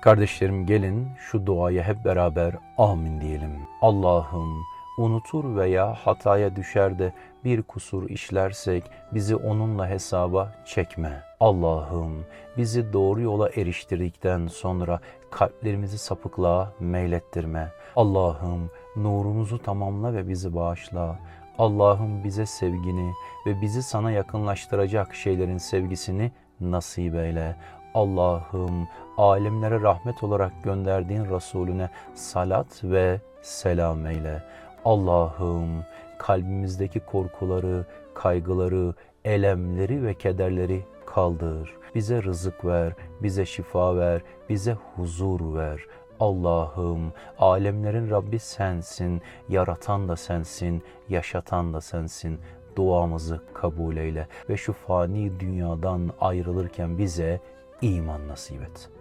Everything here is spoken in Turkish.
Kardeşlerim gelin şu duaya hep beraber amin diyelim. Allah'ım unutur veya hataya düşer de bir kusur işlersek bizi onunla hesaba çekme. Allah'ım bizi doğru yola eriştirdikten sonra kalplerimizi sapıklığa meylettirme. Allah'ım nurumuzu tamamla ve bizi bağışla. Allah'ım bize sevgini ve bizi sana yakınlaştıracak şeylerin sevgisini nasip eyle. Allah'ım alemlere rahmet olarak gönderdiğin Resulüne salat ve selam eyle. Allah'ım kalbimizdeki korkuları, kaygıları, elemleri ve kederleri kaldır. Bize rızık ver, bize şifa ver, bize huzur ver. Allah'ım alemlerin Rabbi sensin, yaratan da sensin, yaşatan da sensin. Duamızı kabul eyle ve şu fani dünyadan ayrılırken bize iman nasip et.